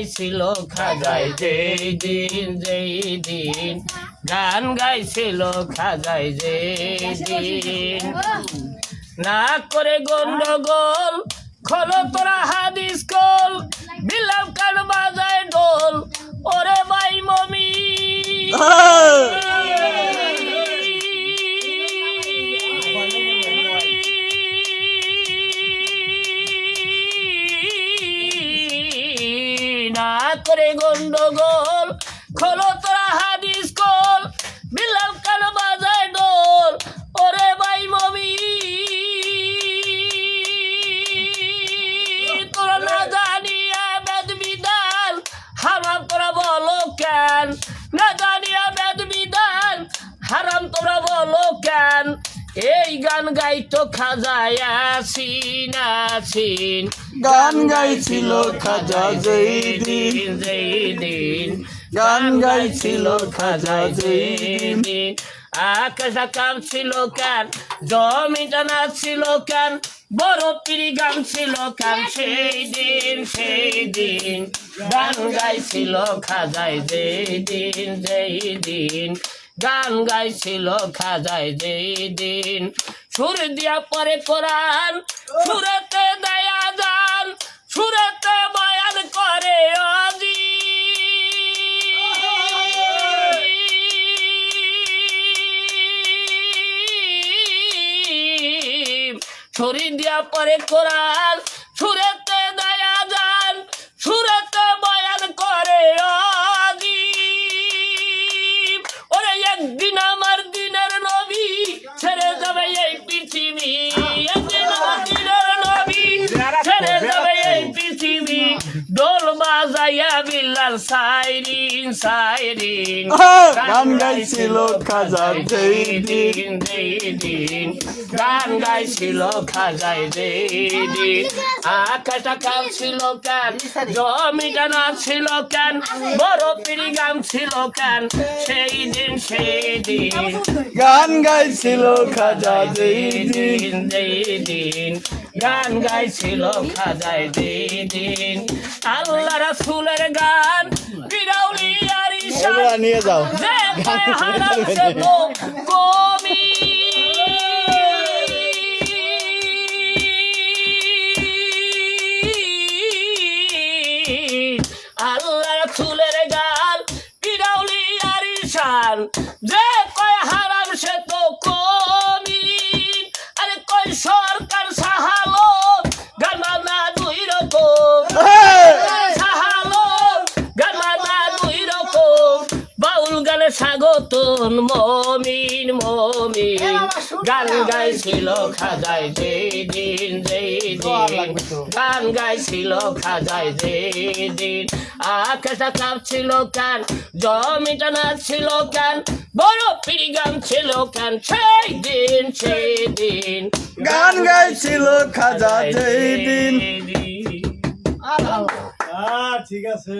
গাইছিল খাজাই যেই দিন যেই দিন গান গাইছিল খাজাই যেই দিন না করে গন্ডগোল খোলো তোরা হাদিস করে গন্ডগোল, খোলো তোরা হাদিস কল বিলাম কান বাজায় ডোল ওরে ভাই মমি, তোরা না জানিয়া বেদ বিধান হারাম তোরা বলো কেন? না জানিয়া বেদ বিধান হারাম তোরা বলো কেন? এই গান গাইতো খাজায় আসিন আসিন গান গাইছিল খাজা যেই দিন যেই দিন গান গাইছিল খাজা যেই দিন আকাশ আকাম ছিল কেন জমিটা ছিল কেন বড় পিড়ি গান ছিল কেন সেই দিন সেই দিন গান গাইছিল খাজাই যেই দিন যেই দিন গান গাইছিল খাজাই যেই দিন সুর দিয়া পরে কোরআন ছড়ি দিয়া পরে কোরআন সুরেতে দয়া যান সুরেতে বয়ান করে ওরে একদিন আমার দিনের নবী ছেড়ে যাবে এই পৃথিবী। একদিন আমার দিনের নবী ছেড়ে যাবে এই পৃথিবী। সাইরিন সাইরিন গান গাইছিল যেই দিন যেই দিন গান গাইছিল ছিল কেন বড় পিড়ি গান ছিল কেন সেই দিন সেই দিন গান গাইছিল খাজা যেই দিন যেই দিন গান গাইছিল খাজাই যেই দিন আল্লাহ রাসূলের গান বিরাউলি আর এগুলা নিয়ে যাও। কমি। আল্লাহ রাসূলের গান। স্বাগতন মমিন মমিন। গান গাইছিল খাজাই যেই দিন যেই দিন গান গাইছিল খাজাই যেই দিন আকাশটা কাঁপছিল কান? জমিটা নাচছিল কান? বড় পিড়ি গান ছিল কান? সেই দিন সেই দিন। গান গাইছিল খাজা যেই দিন ঠিক আছে।